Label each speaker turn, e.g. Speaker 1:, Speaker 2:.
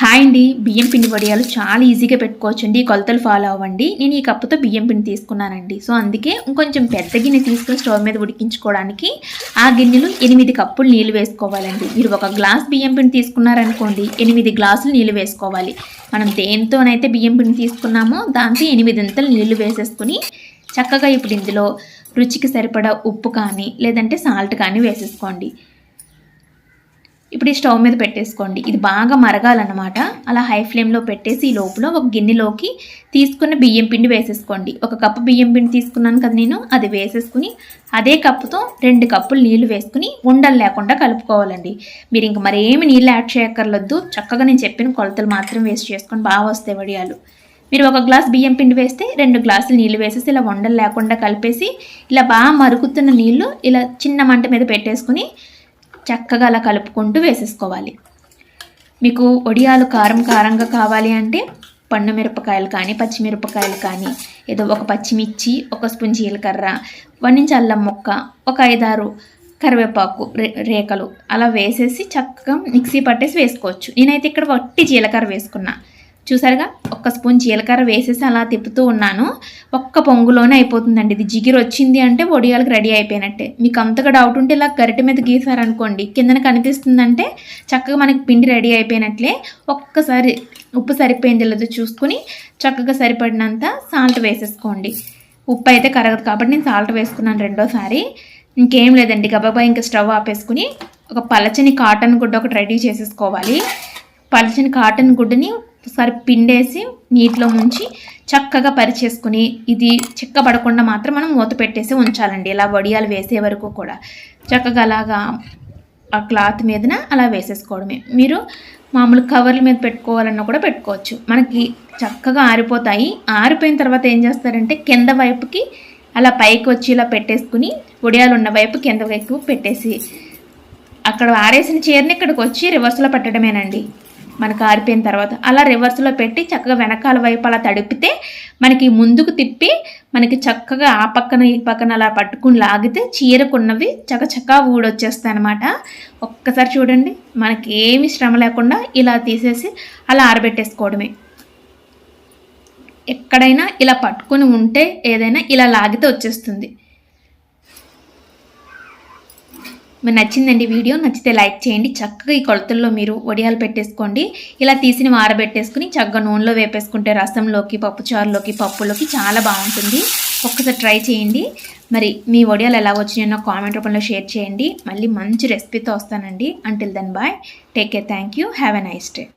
Speaker 1: Hi అండి. బియ్యం పిండి వడియాలు చాలా ఈజీగా పెట్టుకోవచ్చు అండి కొలతలు ఫాలో అవ్వండి. నేను ఈ కప్పుతో బియ్యం పిండి తీసుకున్నానండి. సో అందుకే ఇంకొంచెం పెద్ద గిన్నె తీసుకుని స్టవ్ మీద ఉడికించుకోవడానికి ఆ గిన్నెలు ఎనిమిది కప్పులు నీళ్ళు వేసుకోవాలండి. మీరు ఒక గ్లాస్ బియ్యం పిండి తీసుకున్నారనుకోండి ఎనిమిది గ్లాసులు నీళ్ళు వేసుకోవాలి. మనం దేనితోనైతే బియ్యం పిండి తీసుకున్నామో దాంతో ఎనిమిది అంతలు నీళ్ళు వేసేసుకుని చక్కగా ఇప్పుడు ఇందులో రుచికి సరిపడా ఉప్పు కానీ లేదంటే సాల్ట్ కానీ వేసేసుకోండి. ఇప్పుడు ఈ స్టవ్ మీద పెట్టేసుకోండి. ఇది బాగా మరగాలన్నమాట. అలా హై ఫ్లేమ్లో పెట్టేసి ఈ లోపల ఒక గిన్నెలోకి తీసుకున్న బియ్యం పిండి వేసేసుకోండి. ఒక కప్పు బియ్యం పిండి తీసుకున్నాను కదా నేను. అది వేసేసుకుని అదే కప్పుతో రెండు కప్పులు నీళ్ళు వేసుకుని ఉండలు లేకుండా కలుపుకోవాలండి. మీరు ఇంక మరేమి నీళ్ళు యాడ్ చేయక్కర్లొద్దు. చక్కగా నేను చెప్పిన కొలతలు మాత్రం వేస్ట్ చేసుకొని బాగా వస్తాయి వడియాలు. మీరు ఒక గ్లాస్ బియ్యం పిండి వేస్తే రెండు గ్లాసులు నీళ్ళు వేసేసి ఇలా ఉండలు లేకుండా కలిపేసి ఇలా బాగా మరుగుతున్న నీళ్ళు ఇలా చిన్న మంట మీద పెట్టేసుకుని చక్కగా అలా కలుపుకుంటూ వేసేసుకోవాలి. మీకు వడియాలు కారం కారంగా కావాలి అంటే పండు మిరపకాయలు కానీ పచ్చిమిరపకాయలు కానీ ఏదో ఒక పచ్చిమిర్చి ఒక స్పూన్ జీలకర్ర వన్నించి అల్లం ముక్క ఒక ఐదారు కరివేపాకు రే రేకలు అలా వేసేసి చక్కగా మిక్సీ పట్టేసి వేసుకోవచ్చు. నేనైతే ఇక్కడ వట్టి జీలకర్ర వేసుకున్నా. చూసారుగా? ఒక్క స్పూన్ జీలకర్ర వేసేసి అలా తిప్పుతూ ఉన్నాను. ఒక్క పొంగులోనే అయిపోతుందండి. ఇది జిగిరి వచ్చింది అంటే వడియాలకు రెడీ అయిపోయినట్టే. మీకు అంతగా డౌట్ ఉంటే ఇలా గరిటె మీద గీసారనుకోండి కిందన కనిపిస్తుందంటే చక్కగా మనకి పిండి రెడీ అయిపోయినట్లే. ఒక్కసారి ఉప్పు సరిపోయింది లేదో చూసుకుని చక్కగా సరిపడినంత సాల్ట్ వేసేసుకోండి. ఉప్పు అయితే కరగదు కాబట్టి నేను సాల్ట్ వేసుకున్నాను రెండోసారి. ఇంకేం లేదండి. గబాబా ఇంకా స్టవ్ ఆపేసుకుని ఒక పలచని కాటన్ గుడ్డ ఒకటి రెడీ చేసేసుకోవాలి. పలచని కాటన్ గుడ్డని ఒకసారి పిండేసి నీటిలో ముంచి చక్కగా పరిచేసుకుని ఇది చిక్కబడకుండా మాత్రం మనం మూత పెట్టేసి ఉంచాలండి. ఇలా వడియాలు వేసే వరకు కూడా. చక్కగా అలాగా ఆ క్లాత్ మీదన అలా వేసేసుకోవడమే. మీరు మామూలు కవర్ల మీద పెట్టుకోవాలన్నా కూడా పెట్టుకోవచ్చు. మనకి చక్కగా ఆరిపోతాయి. ఆరిపోయిన తర్వాత ఏం చేస్తారంటే కింద వైపుకి అలా పైకి వచ్చి ఇలా పెట్టేసుకుని వడియాలు ఉన్న వైపు కింద వైపు పెట్టేసి అక్కడ ఆరేసిన చీరని ఇక్కడికి వచ్చి రివర్స్లో పెట్టడమేనండి. మనకు ఆరిపోయిన తర్వాత అలా రివర్స్లో పెట్టి చక్కగా వెనకాల వైపు అలా తడిపితే మనకి ముందుకు తిప్పి మనకి చక్కగా ఆ పక్కన ఈ పక్కన అలా పట్టుకుని లాగితే చీరకున్నవి చకచకా ఊడొచ్చేస్తాయి అనమాట ఒక్కసారి చూడండి మనకి ఏమి శ్రమ లేకుండా ఇలా తీసేసి అలా ఆరబెట్టేసుకోవడమే. ఎక్కడైనా ఇలా పట్టుకొని ఉంటే ఏదైనా ఇలా లాగితే వచ్చేస్తుంది. మరి నచ్చిందండి వీడియో నచ్చితే లైక్ చేయండి. చక్కగా ఈ కొలతల్లో మీరు వడియాలు పెట్టేసుకోండి. ఇలా తీసిన ఆరబెట్టేసుకుని చక్కగా నూనెలో వేపేసుకుంటే రసంలోకి పప్పుచారులోకి పప్పులోకి చాలా బాగుంటుంది. ఒక్కసారి ట్రై చేయండి. మరి మీ వడియాలు ఎలా వచ్చినాయో కామెంట్ రూపంలో షేర్ చేయండి. మళ్ళీ మంచి రెసిపీతో వస్తానండి. Until then bye take care thank you have a nice day